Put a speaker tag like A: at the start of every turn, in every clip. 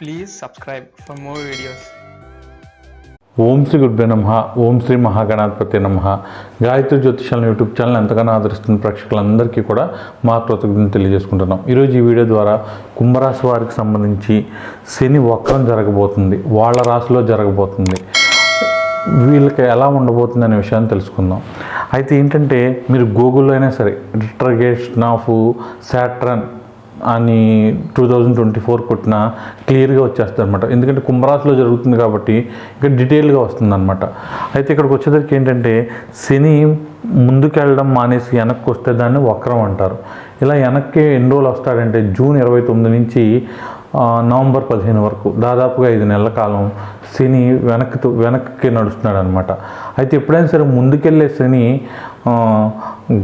A: Please subscribe for more videos
B: ఓం శ్రీ గురుభ్యో నమ ఓం శ్రీ మహాగణాధిపతి నమ. గాయత్రి జ్యోతిషాలను యూట్యూబ్ ఛానల్ ఎంతగానో ఆదరిస్తున్న ప్రేక్షకులందరికీ కూడా మా కృతజ్ఞతలు తెలియజేసుకుంటున్నాం. ఈరోజు ఈ వీడియో ద్వారా కుంభరాశి వారికి సంబంధించి శని వక్రం జరగబోతుంది వాళ్ళ రాశిలో జరగబోతుంది. వీళ్ళకి ఎలా ఉండబోతుంది అనే విషయాన్ని తెలుసుకుందాం. అయితే ఏంటంటే మీరు గూగుల్లో అయినా సరే రిట్రగేషన్ ఆఫ్ శాట్రన్ అని టూ థౌజండ్ ట్వంటీ ఫోర్ కొట్టిన క్లియర్గా వచ్చేస్తుంది అనమాట ఎందుకంటే కుంభరాశిలో జరుగుతుంది కాబట్టి ఇక్కడ డీటెయిల్గా వస్తుంది అనమాట అయితే ఇక్కడికి వచ్చేసరికి ఏంటంటే శని ముందుకెళ్ళడం మానేసి వెనక్కి వస్తే దాన్ని వక్రం అంటారు. ఇలా వెనక్కి ఎన్ని రోజులు వస్తాడంటే జూన్ ఇరవై తొమ్మిది నుంచి నవంబర్ పదిహేను వరకు. దాదాపుగా ఐదు నెలల కాలం శని వెనక్కి వెనక్కి నడుస్తున్నాడు అనమాట అయితే ఎప్పుడైనా సరే ముందుకెళ్ళే శని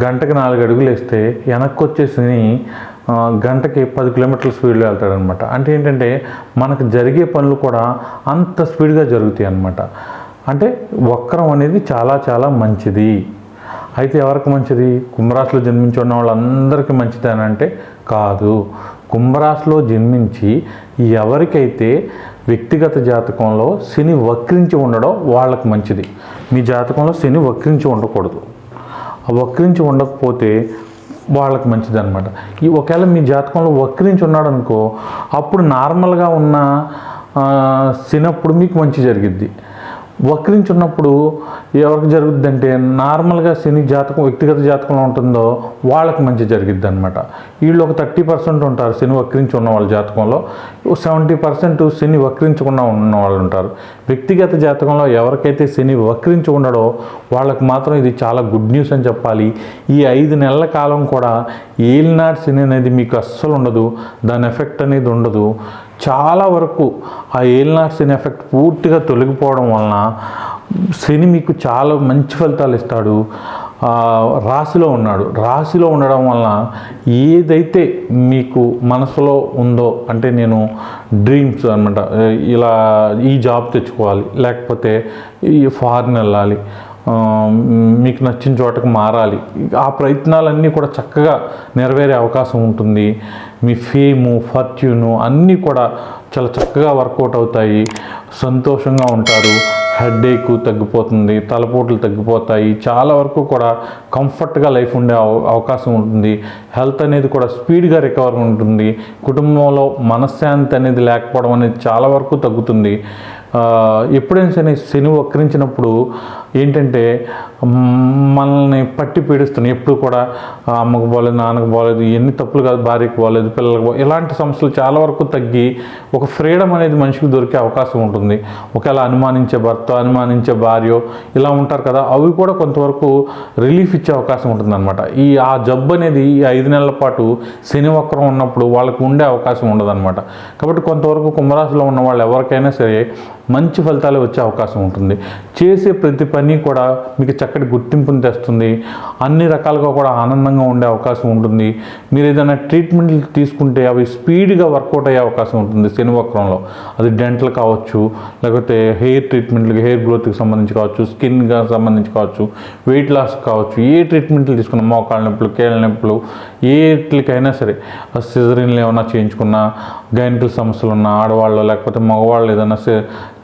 B: గంటకి నాలుగు అడుగులు వేస్తే వెనక్కి వచ్చే శని గంటకి పది కిలోమీటర్ల స్పీడ్లో వెళ్తాడనమాట. అంటే ఏంటంటే మనకు జరిగే పనులు కూడా అంత స్పీడ్గా జరుగుతాయి అన్నమాట. అంటే వక్రం అనేది చాలా చాలా మంచిది. అయితే ఎవరికి మంచిది? కుంభరాశిలో జన్మించి ఉన్న వాళ్ళందరికీ మంచిది అని అంటే కాదు. కుంభరాశిలో జన్మించి ఎవరికైతే వ్యక్తిగత జాతకంలో శని వక్రించి ఉండడం వాళ్ళకి మంచిది. మీ జాతకంలో శని వక్రించి ఉండకూడదు. ఆ వక్రించి ఉండకపోతే వాళ్ళకి మంచిది అనమాట ఈ ఒకవేళ మీ జాతకంలో వక్రించి ఉన్నాడు అనుకో అప్పుడు నార్మల్గా ఉన్న చిన్నప్పుడు మీకు మంచి జరిగిద్ది. వక్రించి ఉన్నప్పుడు ఎవరికి జరుగుద్ది అంటే నార్మల్గా శని జాతకం వ్యక్తిగత జాతకంలో ఉంటుందో వాళ్ళకి మంచి జరిగిద్ది అనమాట వీళ్ళు ఒక థర్టీ పర్సెంట్ ఉంటారు శని వక్రించి ఉన్న వాళ్ళ జాతకంలో. సెవెంటీ పర్సెంట్ శని వక్రించకుండా ఉన్న వాళ్ళు ఉంటారు. వ్యక్తిగత జాతకంలో ఎవరికైతే శని వక్రించి ఉండడో వాళ్ళకి మాత్రం ఇది చాలా గుడ్ న్యూస్ అని చెప్పాలి. ఈ ఐదు నెలల కాలం కూడా ఏలినాటి శని అనేది మీకు అస్సలు ఉండదు. దాని ఎఫెక్ట్ అనేది ఉండదు. చాలా వరకు ఆ ఏలినాటి శని ఎఫెక్ట్ పూర్తిగా తొలగిపోవడం వలన శని మీకు చాలా మంచి ఫలితాలు ఇస్తాడు. రాశిలో ఉన్నాడు. రాశిలో ఉండడం వలన ఏదైతే మీకు మనసులో ఉందో అంటే నేను డ్రీమ్స్ అనమాట ఇలా ఈ జాబ్ తెచ్చుకోవాలి లేకపోతే ఈ ఫారిన్ వెళ్ళాలి మీకు నచ్చిన చోటకు మారాలి. ఆ ప్రయత్నాలన్నీ కూడా చక్కగా నెరవేరే అవకాశం ఉంటుంది. మీ ఫేము ఫార్చ్యూను అన్నీ కూడా చాలా చక్కగా వర్కౌట్ అవుతాయి. సంతోషంగా ఉంటారు. హెడ్ఏక్ తగ్గిపోతుంది తలపోట్లు తగ్గిపోతాయి. చాలా వరకు కూడా కంఫర్ట్గా లైఫ్ ఉండే అవ- అవకాశం ఉంటుంది. హెల్త్ అనేది కూడా స్పీడ్గా రికవర్ ఉంటుంది. కుటుంబంలో మనశ్శాంతి అనేది లేకపోవడం అనేది చాలా వరకు తగ్గుతుంది. ఎప్పుడైనా సరే శని వక్రించినప్పుడు ఏంటంటే మనల్ని పట్టి పీడిస్తున్నాయి ఎప్పుడు కూడా అమ్మకు పోలేదు నాన్నకు పోలేదు ఎన్ని తప్పులు కాదు భార్యకు పోలేదు పిల్లలకు ఇలాంటి సమస్యలు చాలా వరకు తగ్గి ఒక ఫ్రీడమ్ అనేది మనిషికి దొరికే అవకాశం ఉంటుంది. ఒకవేళ అనుమానించే భర్త అనుమానించే భార్య ఇలా ఉంటారు కదా అవి కూడా కొంతవరకు రిలీఫ్ ఇచ్చే అవకాశం ఉంటుందన్నమాట. ఈ ఆ జబ్బు అనేది ఈ ఐదు నెలల పాటు శని వక్రం ఉన్నప్పుడు వాళ్ళకు ఉండే అవకాశం ఉండదన్నమాట. కాబట్టి కొంతవరకు కుంభరాశిలో ఉన్న వాళ్ళు ఎవరికైనా సరే మంచి ఫలితాలు వచ్చే అవకాశం ఉంటుంది. చేసే ప్రతి పని కూడా మీకు చక్కటి గుర్తింపుని తెస్తుంది. అన్ని రకాలుగా కూడా ఆనందంగా ఉండే అవకాశం ఉంటుంది. మీరు ఏదైనా ట్రీట్మెంట్లు తీసుకుంటే అవి స్పీడ్గా వర్కౌట్ అయ్యే అవకాశం ఉంటుంది శనివక్రంలో అది డెంటల్ కావచ్చు లేకపోతే హెయిర్ ట్రీట్మెంట్లకి హెయిర్ గ్రోత్కి సంబంధించి కావచ్చు స్కిన్గా సంబంధించి కావచ్చు వెయిట్ లాస్ కావచ్చు ఏ ట్రీట్మెంట్లు తీసుకున్నా మోకాళ్ళ నొప్పులు కీళ్ళ నొప్పులు ఏట్లకైనా సరే సిజరీన్లు ఏమైనా చేయించుకున్నా గైనికల్ సమస్యలు ఉన్న ఆడవాళ్ళు లేకపోతే మగవాళ్ళు ఏదైనా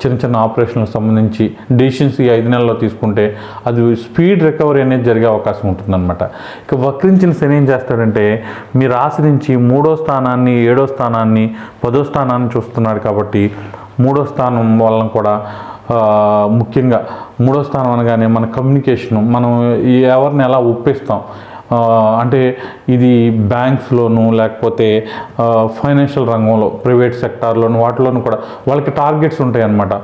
B: చిన్న చిన్న ఆపరేషన్లకు సంబంధించి డెసిషన్స్ ఈ ఐదు నెలల్లో తీసుకుంటే అది స్పీడ్ రికవరీ అనేది జరిగే అవకాశం ఉంటుందన్నమాట. ఇక వక్రించిన శని ఏం చేస్తాడంటే మీ రాశి నుంచి మూడో స్థానాన్ని ఏడో స్థానాన్ని పదో స్థానాన్ని చూస్తున్నాడు కాబట్టి మూడో స్థానం వలన కూడా ముఖ్యంగా మూడో స్థానం అనగానే మన కమ్యూనికేషను మనం ఎవరిని ఎలా ఒప్పిస్తాం? అంటే ఇది బ్యాంక్స్లోను లేకపోతే ఫైనాన్షియల్ రంగంలో ప్రైవేట్ సెక్టార్లోను వాటిలోనూ కూడా వాళ్ళకి టార్గెట్స్ ఉంటాయి అన్నమాట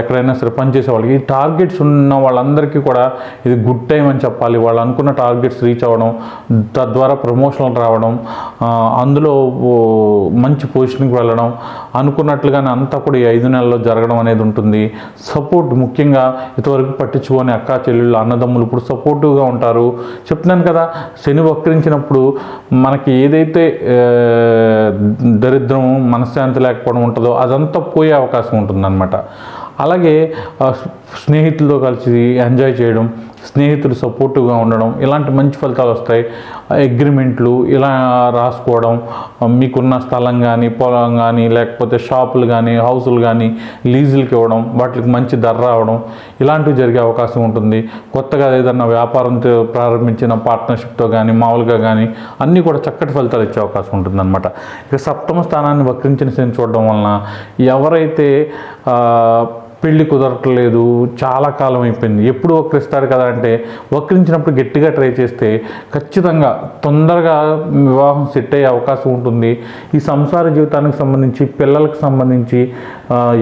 B: ఎక్కడైనా సరే పనిచేసే వాళ్ళకి. ఈ టార్గెట్స్ ఉన్న వాళ్ళందరికీ కూడా ఇది గుడ్ టైం అని చెప్పాలి. వాళ్ళు అనుకున్న టార్గెట్స్ రీచ్ అవ్వడం తద్వారా ప్రమోషన్లు రావడం అందులో మంచి పొజిషన్కి వెళ్ళడం అనుకున్నట్లుగానే అంతా కూడా ఈ ఐదు నెలల్లో జరగడం అనేది ఉంటుంది. సపోర్ట్ ముఖ్యంగా ఇంతవరకు పట్టించుకొని అక్కా చెల్లెళ్ళు అన్నదమ్ములు ఇప్పుడు సపోర్టివ్గా ఉంటారు. చెప్తున్నాను కదా శని వక్రించినప్పుడు మనకి ఏదైతే దరిద్రం మనశ్శాంతి లేకపోవడం ఉంటుందో అదంతా పోయే అవకాశం ఉంటుందన్నమాట. అలాగే స్నేహితులతో కలిసి ఎంజాయ్ చేయడం స్నేహితులు సపోర్టివ్గా ఉండడం ఇలాంటి మంచి ఫలితాలు వస్తాయి. అగ్రిమెంట్లు ఇలా రాసుకోవడం మీకున్న స్థలం కానీ పొలం కానీ లేకపోతే షాపులు కానీ హౌసులు కానీ లీజులకి ఇవ్వడం వాటికి మంచి ధర రావడం ఇలాంటివి జరిగే అవకాశం ఉంటుంది. కొత్తగా ఏదన్నా వ్యాపారంతో ప్రారంభించిన పార్ట్నర్షిప్తో కానీ మామూలుగా కానీ అన్నీ కూడా చక్కటి ఫలితాలు ఇచ్చే అవకాశం ఉంటుందన్నమాట. ఇక సప్తమ స్థానాన్ని వక్రించిన శని చూడడం వలన ఎవరైతే పెళ్ళి పెళ్ళి కుదరట్లేదు చాలా కాలం అయిపోయింది. ఎప్పుడు వక్రిస్తాడు కదా అంటే వక్రించినప్పుడు గట్టిగా ట్రై చేస్తే ఖచ్చితంగా తొందరగా వివాహం సెట్ అయ్యే అవకాశం ఉంటుంది. ఈ సంసార జీవితానికి సంబంధించి పిల్లలకు సంబంధించి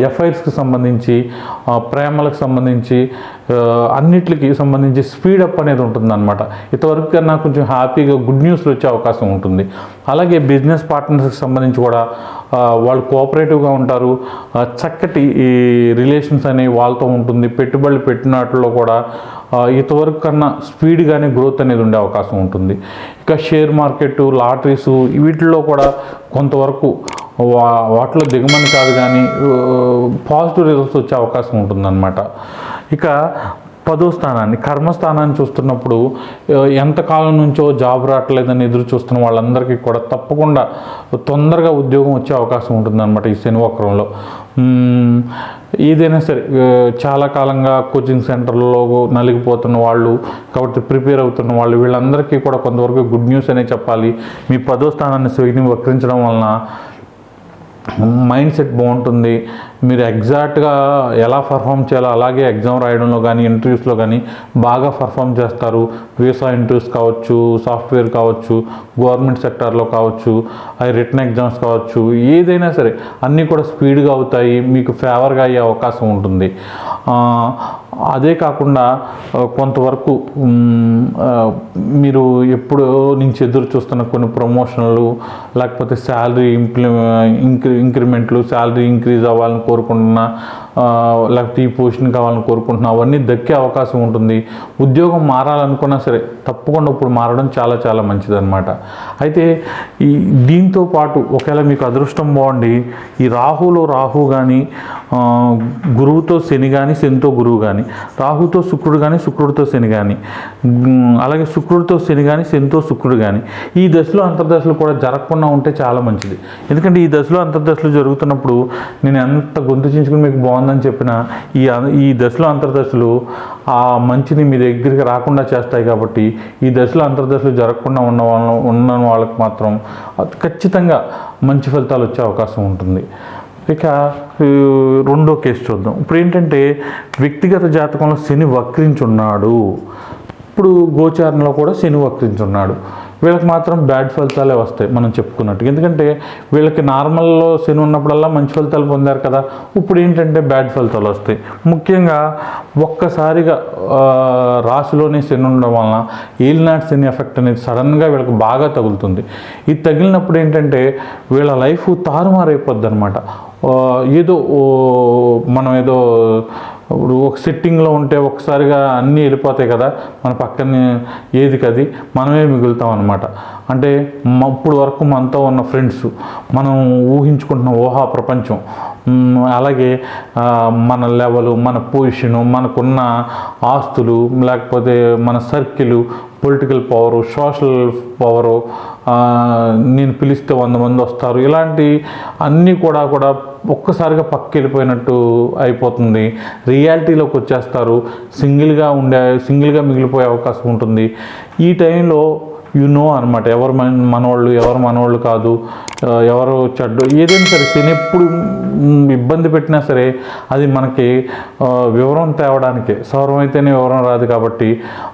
B: ఎఫ్ఐఆర్స్కి సంబంధించి ప్రేమలకు సంబంధించి అన్నిటికి సంబంధించి స్పీడప్ అనేది ఉంటుందన్నమాట. ఇంతవరకు కన్నా కొంచెం హ్యాపీగా గుడ్ న్యూస్లు వచ్చే అవకాశం ఉంటుంది. అలాగే బిజినెస్ పార్ట్నర్స్కి సంబంధించి కూడా వాళ్ళు కోఆపరేటివ్గా ఉంటారు. చక్కటి ఈ రిలేషన్స్ అనేవి వాళ్ళతో ఉంటుంది. పెట్టుబడులు పెట్టినట్లో కూడా ఇంతవరకు కన్నా స్పీడ్గానే గ్రోత్ అనేది ఉండే అవకాశం ఉంటుంది. ఇక షేర్ మార్కెట్ లాటరీస్ వీటిల్లో కూడా కొంతవరకు వా వాటిలో దిగమని కాదు కానీ పాజిటివ్ రిజల్ట్స్ వచ్చే అవకాశం ఉంటుందన్నమాట. ఇక పదో స్థానాన్ని కర్మస్థానాన్ని చూస్తున్నప్పుడు ఎంతకాలం నుంచో జాబ్ రావట్లేదని ఎదురు చూస్తున్న వాళ్ళందరికీ కూడా తప్పకుండా తొందరగా ఉద్యోగం వచ్చే అవకాశం ఉంటుందన్నమాట ఈ శనివక్రంలో ఏదైనా సరే చాలా కాలంగా కోచింగ్ సెంటర్లో నలిగిపోతున్న వాళ్ళు కాబట్టి ప్రిపేర్ అవుతున్న వాళ్ళు వీళ్ళందరికీ కూడా కొంతవరకు గుడ్ న్యూస్ అనే చెప్పాలి. మీ పదో స్థానాన్ని శని వక్రించడం వలన మైండ్ సెట్ బాగుంటుంది. మీరు ఎగ్జాక్ట్గా ఎలా పర్ఫామ్ చేయాలో అలాగే ఎగ్జామ్ రాయడంలో కానీ ఇంటర్వ్యూస్లో కానీ బాగా పర్ఫామ్ చేస్తారు. వీసా ఇంటర్వ్యూస్ కావచ్చు సాఫ్ట్వేర్ కావచ్చు గవర్నమెంట్ సెక్టార్లో కావచ్చు అవి రిటర్న్ ఎగ్జామ్స్ కావచ్చు ఏదైనా సరే అన్నీ కూడా స్పీడ్గా అవుతాయి. మీకు ఫేవర్గా అయ్యే అవకాశం ఉంటుంది. అదే కాకుండా కొంతవరకు మీరు ఎప్పుడో నుంచి ఎదురు చూస్తున్న కొన్ని ప్రమోషన్లు లేకపోతే శాలరీ ఇంప్లి ఇంక్రిమెంట్లు శాలరీ ఇంక్రీజ్ అవ్వాలని కోరుకుంటున్నా లేకపోతే ఈ పొజిషన్ కావాలని కోరుకుంటున్నా అవన్నీ దక్కే అవకాశం ఉంటుంది. ఉద్యోగం మారాలనుకున్నా సరే తప్పకుండా ఇప్పుడు మారడం చాలా చాలా మంచిదన్నమాట. అయితే ఈ దీంతో పాటు ఒకవేళ మీకు అదృష్టం బాగుండి ఈ రాహులో రాహు కానీ గురువుతో శని కానీ శనితో గురువు కానీ రాహుతో శుక్రుడు కానీ శుక్రుడితో శని కానీ అలాగే శుక్రుడితో శని కానీ శనితో శుక్రుడు కానీ ఈ దశలో అంతర్దశలు కూడా జరగకుండా ఉంటే చాలా మంచిది. ఎందుకంటే ఈ దశలో అంతర్దశలు జరుగుతున్నప్పుడు నేను ఎంత గొంతు చించుకుని మీకు బాగుంది బాగుందని చెప్పిన ఈ ఈ దశలో అంతర్దశలు ఆ మంచిని మీ దగ్గరికి రాకుండా చేస్తాయి కాబట్టి ఈ దశలో అంతర్దశలు జరగకుండా ఉన్న వాళ్ళ ఉన్న వాళ్ళకి మాత్రం ఖచ్చితంగా మంచి ఫలితాలు వచ్చే అవకాశం ఉంటుంది. ఇక రెండో కేసు చూద్దాం. ఇప్పుడు ఏంటంటే వ్యక్తిగత జాతకంలో శని వక్రించున్నాడు. ఇప్పుడు గోచారంలో కూడా శని వక్రించున్నాడు. వీళ్ళకి మాత్రం బ్యాడ్ ఫలితాలే వస్తాయి మనం చెప్పుకున్నట్టు. ఎందుకంటే వీళ్ళకి నార్మల్లో శని ఉన్నప్పుడల్లా మంచి ఫలితాలు పొందారు కదా ఇప్పుడు ఏంటంటే బ్యాడ్ ఫలితాలు వస్తాయి. ముఖ్యంగా ఒక్కసారిగా రాశిలోనే శని ఉండడం వలన ఈల్నాట్ శని ఎఫెక్ట్ అనేది సడన్గా వీళ్ళకి బాగా తగులుతుంది. ఇది తగిలినప్పుడు ఏంటంటే వీళ్ళ లైఫ్ తారుమారైపోద్ది అనమాట ఏదో మనం ఏదో ఇప్పుడు ఒక సిట్టింగ్లో ఉంటే ఒకసారిగా అన్నీ వెళ్ళిపోతాయి కదా మన పక్కనే ఏది కది మనమే మిగులుతాం అనమాట అంటే ఇప్పుడు వరకు మనతో ఉన్న ఫ్రెండ్స్ మనం ఊహించుకుంటున్న ఊహా ప్రపంచం అలాగే మన లెవెలు మన పొజిషను మనకున్న ఆస్తులు లేకపోతే మన circle political power social power నేను పిలిస్తే వంద మంది వస్తారు ఇలాంటి అన్నీ కూడా కూడా ఒక్కసారిగా పక్కకి వెళ్ళిపోయినట్టు అయిపోతుంది. రియాలిటీలోకి వచ్చేస్తారు. సింగిల్గా ఉండే సింగిల్గా మిగిలిపోయే అవకాశం ఉంటుంది. ఈ టైంలో యు నో అనమాట ఎవరు మన మనవాళ్ళు ఎవరు మనవాళ్ళు కాదు ఎవరు చెడ్డు ఏదైనా సరే శని ఎప్పుడు ఇబ్బంది పెట్టినా సరే అది మనకి వివరం తేవడానికే. సౌరం అయితేనే వివరం రాదు కాబట్టి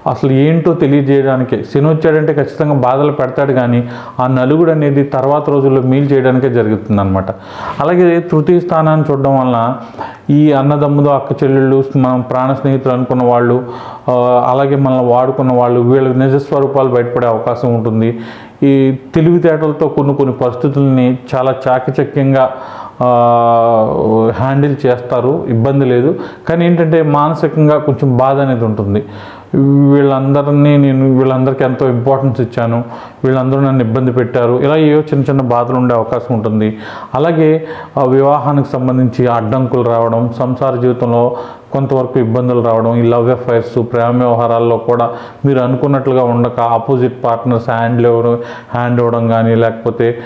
B: అసలు ఏంటో తెలియజేయడానికే. శని వచ్చాడంటే ఖచ్చితంగా బాధలు పెడతాడు కానీ ఆ నలుగుడు అనేది తర్వాత రోజుల్లో మీల్ చేయడానికే జరుగుతుంది అనమాట అలాగే తృతీయ స్థానాన్ని చూడడం వలన ఈ అన్నదమ్ములు అక్క చెల్లెళ్ళు మనం ప్రాణ స్నేహితులు అనుకున్న వాళ్ళు అలాగే మనల్ని వాడుకున్న వాళ్ళు వీళ్ళ నిజ స్వరూపాలు బయటపడే అవకాశం ఉంటుంది. ఈ తెలివితేటలతో కొన్ని కొన్ని పరిస్థితుల్ని చాలా చాకచక్యంగా హ్యాండిల్ చేస్తారు. ఇబ్బంది లేదు. కానీ ఏంటంటే మానసికంగా కొంచెం బాధ అనేది ఉంటుంది. వీళ్ళందరినీ నేను వీళ్ళందరికీ ఎంతో ఇంపార్టెన్స్ ఇచ్చాను. వీళ్ళందరూ నన్ను ఇబ్బంది పెట్టారు. ఇలా ఏవో చిన్న చిన్న బాధలు ఉండే అవకాశం ఉంటుంది. అలాగే ఆ, వివాహానికి సంబంధించి అడ్డంకులు రావడం సంసార జీవితంలో కొంతవరకు ఇబ్బందులు రావడం ఈ లవ్ అఫైర్స్ ప్రేమ వ్యవహారాల్లో కూడా మీరు అనుకున్నట్లుగా ఉండక ఆపోజిట్ పార్ట్నర్స్ హ్యాండ్ ఇవ్వడం హ్యాండ్ ఇవ్వడం కానీ లేకపోతే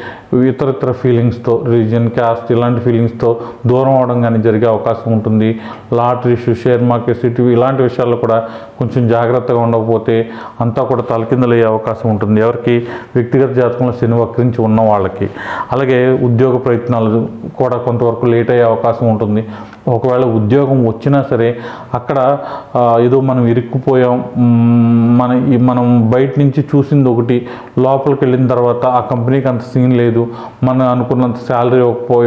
B: ఇతరత్ర ఫీలింగ్స్తో రిలీజన్ క్యాస్ట్ ఇలాంటి ఫీలింగ్స్తో దూరం అవడం కానీ జరిగే అవకాశం ఉంటుంది. లాటరీస్ షేర్ మార్కెట్స్ ఇటు ఇలాంటి విషయాల్లో కూడా కొంచెం జాగ్రత్తగా ఉండకపోతే అంతా కూడా తలకిందలయ్యే అవకాశం ఉంటుంది. ఎవరికి వ్యక్తిగత జాతకంలో శని వక్రించి ఉన్న వాళ్ళకి. అలాగే ఉద్యోగ ప్రయత్నాలు కూడా కొంతవరకు లేట్ అయ్యే అవకాశం ఉంటుంది. ఒకవేళ ఉద్యోగం వచ్చినా సరే అక్కడ ఏదో మనం ఇరుక్కుపోయాం మన మనం బయట నుంచి చూసింది ఒకటి లోపలికి వెళ్ళిన తర్వాత ఆ కంపెనీకి అంత సీన్ లేదు మనం అనుకున్నంత శాలరీ ఇవ్వకపో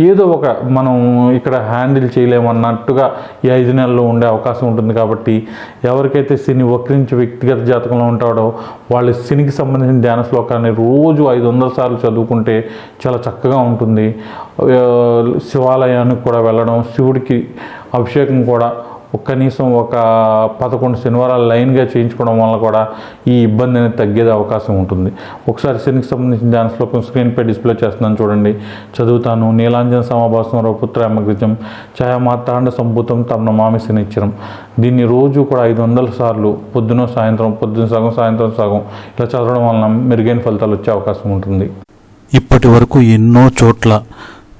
B: ఏదో ఒక మనం ఇక్కడ హ్యాండిల్ చేయలేమన్నట్టుగా ఈ ఐదు నెలల్లో ఉండే అవకాశం ఉంటుంది కాబట్టి ఎవరికైతే శని వక్రించి వ్యక్తిగత జాతకంలో ఉంటాడో వాళ్ళు శనికి సంబంధించిన ధ్యాన శ్లోకాన్ని రోజు ఐదు వందల సార్లు చదువుకుంటే చాలా చక్కగా ఉంటుంది. శివాలయానికి కూడా వెళ్ళడం శివుడికి అభిషేకం కూడా కనీసం ఒక పదకొండు శనివారాలు లైన్గా చేయించుకోవడం వల్ల కూడా ఈ ఇబ్బంది అనేది తగ్గేది అవకాశం ఉంటుంది. ఒకసారి శనికి సంబంధించిన ధ్యాన శ్లోకం స్క్రీన్పై డిస్ప్లే చేస్తున్నాను చూడండి. చదువుతాను. నీలాంజన సమాభాసం రఘుపుత్ర అమగ్రిజం ఛాయామాతాండ సంభూతం తమ నమామి శనిచ్చరం దీన్ని రోజు కూడా ఐదు వందల సార్లు పొద్దున సాయంత్రం పొద్దున సగం సాయంత్రం సగం ఇలా చదవడం వలన మెరుగైన ఫలితాలు వచ్చే అవకాశం ఉంటుంది.
C: ఇప్పటి వరకు ఎన్నో చోట్ల